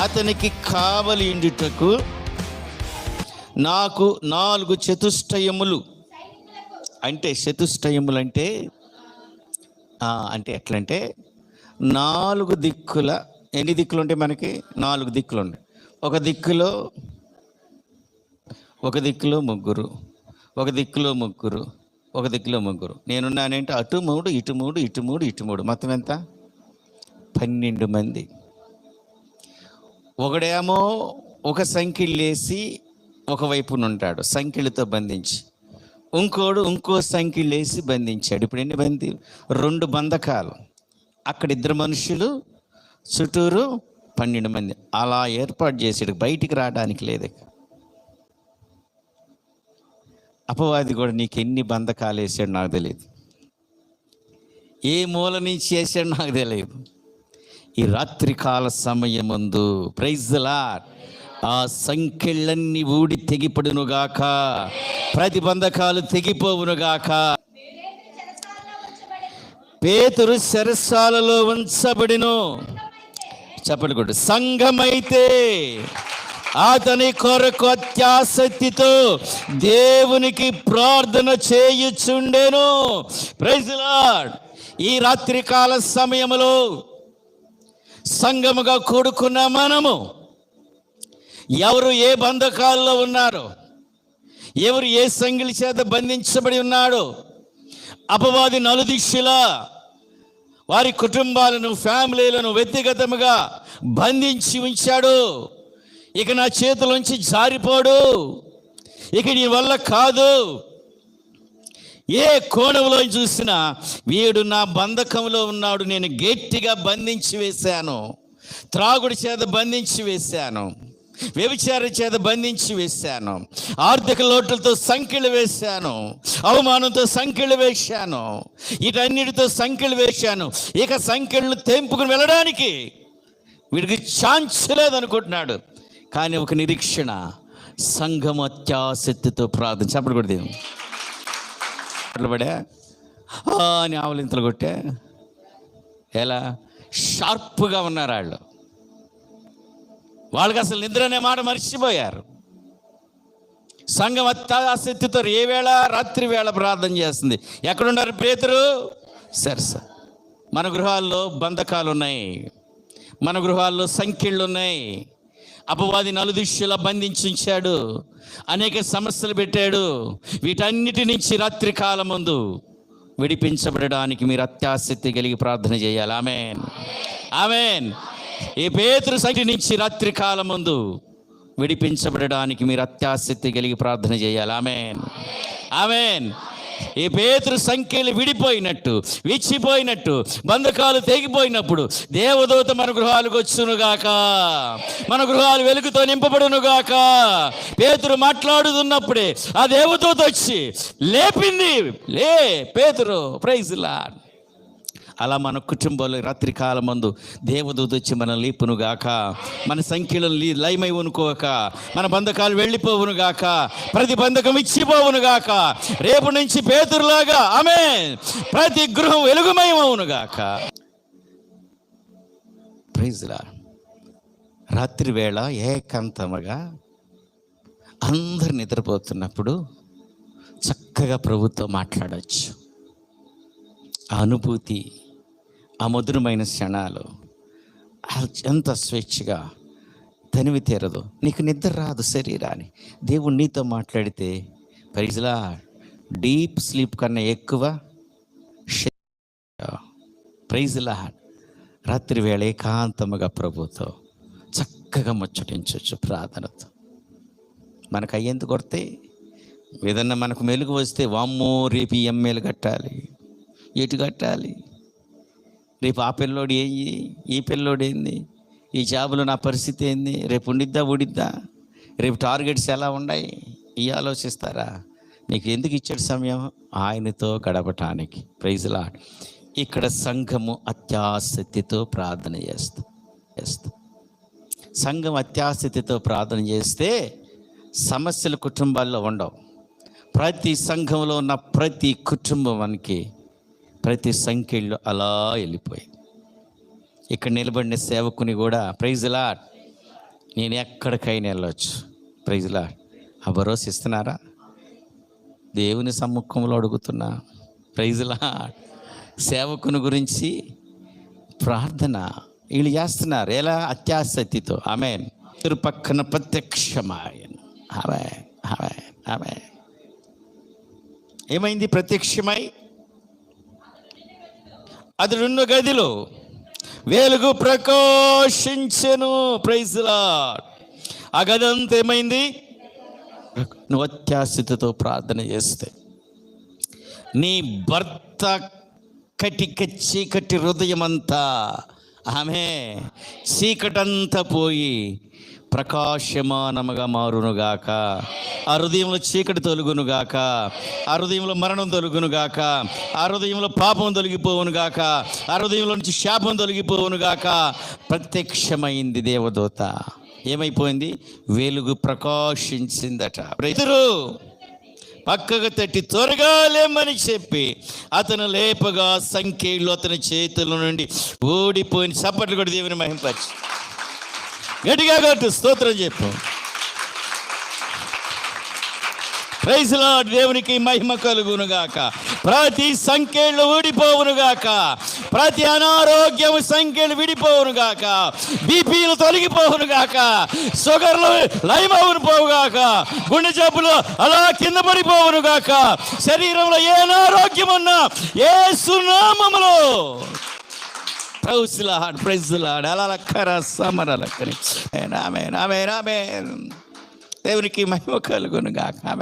అతనికి కావలి ఉండుటకు నాకు నాలుగు చతుష్టయములు. అంటే చతుష్టయములు అంటే అంటే ఎట్లంటే నాలుగు దిక్కుల ఎన్ని దిక్కులు ఉంటాయి మనకి? నాలుగు దిక్కులు ఉంటాయి ఒక దిక్కులో ఒక దిక్కులో ముగ్గురు ఒక దిక్కులో ముగ్గురు ఒక దిక్కులో ముగ్గురు. నేనున్నానంటే అటు మూడు ఇటు మూడు ఇటు మూడు ఇటు మూడు. మొత్తం ఎంత? పన్నెండు మంది. ఒకడేమో ఒక సంఖ్యలేసి ఒకవైపున ఉంటాడు సంఖ్యలతో బంధించి. ఇంకోడు ఇంకో సంఖ్యలేసి బంధించాడు. ఇప్పుడు ఎన్ని బంది రెండు బంధకాలు. అక్కడ ఇద్దరు మనుషులు చుట్టూరు పన్నెండు మంది. అలా ఏర్పాటు చేసాడు బయటికి రావడానికి లేదు అపవాది కూడా నీకు ఎన్ని బంధకాలు వేసాడు నాకు తెలియదు. ఏ మూల నుంచి వేసాడు నాకు తెలియదు. ఈ రాత్రికాల సమయముందు. ప్రైజ్లా ఆ సంఖ్యలన్నీ ఊడి తెగిపడునుగాక. ప్రతిబంధకాలు తెగిపోవునుగాక. పేతురు శరస్సాలలో ఉంచబడిను. చెప్పండి కూడా సంఘమైతే అతని కొరకు అత్యాసక్తితో దేవునికి ప్రార్థన చేయుచుండెను. ప్రైజ్ ఈ రాత్రికాల సమయములో సంఘముగా కూడుకున్న మనము ఎవరు ఏ బంధకాల్లో ఉన్నారు ఎవరు ఏ సంగిలి చేత బంధించబడి ఉన్నాడో అపవాది నలుదిశలా వారి కుటుంబాలను ఫ్యామిలీలను వ్యక్తిగతముగా బంధించి ఉంచాడు. ఇక నా చేతుల నుంచి జారిపోడు. ఇక నీ వల్ల కాదు. ఏ కోణంలో చూసినా వీడు నా బంధకంలో ఉన్నాడు నేను గట్టిగా బంధించి వేశాను. త్రాగుడి చేత బంధించి వేశాను. వ్యభిచార చేత బంధించి వేశాను. ఆర్థిక లోట్లతో సంఖ్యలు వేశాను. అవమానంతో సంఖ్యలు వేశాను. వీటన్నిటితో సంఖ్యలు వేశాను. ఇక సంఖ్యలను తెంపుకుని వెళ్ళడానికి వీడికి ఛాన్స్ లేదనుకుంటున్నాడు. కానీ ఒక నిరీక్షణ సంఘం అత్యాసక్తితో ప్రార్థన. చెప్పకూడదు అట్లా పడా అని ఆవలింతలు కొట్టే ఎలా? షార్ప్గా ఉన్నారు వాళ్ళు. వాళ్ళకి అసలు నిద్ర అనే మాట మర్చిపోయారు. సంఘం అత్యాశక్తితో ఏ వేళ? రాత్రి వేళ ప్రార్థన చేస్తుంది. ఎక్కడున్నారు పేతురు? సరే సార్. మన గృహాల్లో బంధకాలు ఉన్నాయి. మన గృహాల్లో సంఖ్యలు ఉన్నాయి. అపవాది నలుదిశలా బంధించాడు అనేక సమస్యలు పెట్టాడు. వీటన్నిటి నుంచి రాత్రి కాలం ముందు విడిపించబడడానికి మీరు అత్యాసక్తి కలిగి ప్రార్థన చేయాలి. ఆమెన్. ఆమెన్. ఈ పేతురు సంఖ్య నుంచి రాత్రి కాలం ముందు విడిపించబడడానికి మీరు అత్యాసక్తి కలిగి ప్రార్థన చేయాలి. ఆమెన్. ఆమెన్. ఈ పేతురు సంఖ్యలు విడిపోయినట్టు విచ్చిపోయినట్టు బంధకాలు తెగిపోయినప్పుడు దేవదూత మన గృహాలకు వచ్చునుగాక. మన గృహాలు వెలుగుతో నింపబడునుగాక. పేతురు మాట్లాడుతున్నప్పుడే ఆ దేవదూత వచ్చి లేపింది లే పేతురు ప్రైజ్లా అలా మన కుటుంబంలో రాత్రికాలం మందు దేవదూత వచ్చి మన లీపును గాక మన సంఖ్యలు లీ- లయమై ఉనుకోక మన బంధకాలు వెళ్ళిపోవును గాక ప్రతి బంధకం ఇచ్చిపోవును గాక రేపు నుంచి పేతురులాగా ఆమె ప్రతి గృహం వెలుగుమయమవును గాక ప్రైజ్లా రాత్రి వేళ ఏకాంతముగా అందరు నిద్రపోతున్నప్పుడు చక్కగా ప్రభుత్వం మాట్లాడచ్చు. ఆ అనుభూతి ఆ మధురమైన క్షణాలు ఎంత స్వేచ్ఛగా తనివి తీరదు. నీకు నిద్ర రాదు శరీరాన్ని దేవుడు నీతో మాట్లాడితే పరిజలా డీప్ స్లీప్ కన్నా ఎక్కువ ప్రైజ్లా రాత్రి వేళ ఏకాంతముగా ప్రభుతో చక్కగా ముచ్చటించవచ్చు ప్రార్థనతో. మనకు అయ్యేందుకు కొడితే ఏదన్నా మనకు మెలుగు వస్తే వామ్మో రేపు ఈ కట్టాలి ఎటు కట్టాలి? రేపు ఆ పిల్లోడు ఏంది ఈ పిల్లోడు ఏంది? ఈ జాబులో నా పరిస్థితి ఏంది? రేపు ఉండిద్దా ఉడిద్దా రేపు టార్గెట్స్ ఎలా ఉన్నాయి? ఈ ఆలోచిస్తారా? నీకు ఎందుకు ఇచ్చాడు సమయం? ఆయనతో గడపటానికి. ప్రైజ్లా ఇక్కడ సంఘము అత్యాసక్తితో ప్రార్థన చేస్తా చేస్తా. సంఘం అత్యాసక్తితో ప్రార్థన చేస్తే సమస్యలు కుటుంబాల్లో ఉండవు. ప్రతి సంఘంలో ఉన్న ప్రతి కుటుంబానికి ప్రతి సంఖ్యలు అలా వెళ్ళిపోయింది. ఇక్కడ నిలబడిన సేవకుని కూడా ప్రైజ్ లాట్ నేను ఎక్కడికైనా వెళ్ళొచ్చు. ప్రైజ్లా ఆ భరోసా ఇస్తున్నారా? దేవుని సమ్ముఖంలో అడుగుతున్నా. ప్రైజ్లా సేవకుని గురించి ప్రార్థన. వీళ్ళు చేస్తున్నారు. ఎలా? అత్యాసక్తితో. ఆమె పక్కన ప్రత్యక్షమాయన్. ఆమె ఆమె ఆమె ఏమైంది? ప్రత్యక్షమై అది రెండు గదిలో. వేలుగు ప్రకాశించెను ప్రైజ్లా ఆ గది అంతా ఏమైంది? నువ్వు అత్యాశతో ప్రార్థన చేస్తే నీ భర్త కటిక చీకటి హృదయమంతా ఆమె చీకటంతా పోయి ప్రకాశమానముగా మారునుగాక. ఆ హృదయంలో చీకటి తొలుగునుగాక. ఆ హృదయంలో మరణం తొలుగునుగాక. ఆ హృదయంలో పాపం తొలగిపోవునుగాక. ఆ హృదయంలో నుంచి శాపం తొలగిపోవునుగాక. ప్రత్యక్షమైంది దేవదూత. ఏమైపోయింది? వెలుగు ప్రకాశించిందట. ఇద్దరు పక్కకు తట్టి త్వరగా లేమని చెప్పి అతను లేపగా సంఖ్యలో అతని చేతుల నుండి ఓడిపోయిన చప్పట్లు కూడా దేవుని మహింపచ్చు గట్టిగా కొట్టు స్తోత్రం చెప్పు. ప్రైజ్ దేవునికి మహిమ కలుగునుగాక. ప్రతి సంఖ్యలు ఊడిపోవునుగాక ప్రతి అనారోగ్యం సంఖ్యలు విడిపోవునుగాక. బీపీలు తొలగిపోవునుగాక. షుగర్లు లైమవును పోవుగాక గుండె జబ్బులు అలా కింద పడిపోవునుగాక. శరీరంలో ఏ అనారోగ్యం ఉన్నా ఏ సునామములో ప్రౌసులాడ్ ప్రైజులాడ్ అలా లక్కర సమర లక్కని. ఆమె ఆమె ఆమె దేవునికి మహిమ కలుగునుగాక ఆమె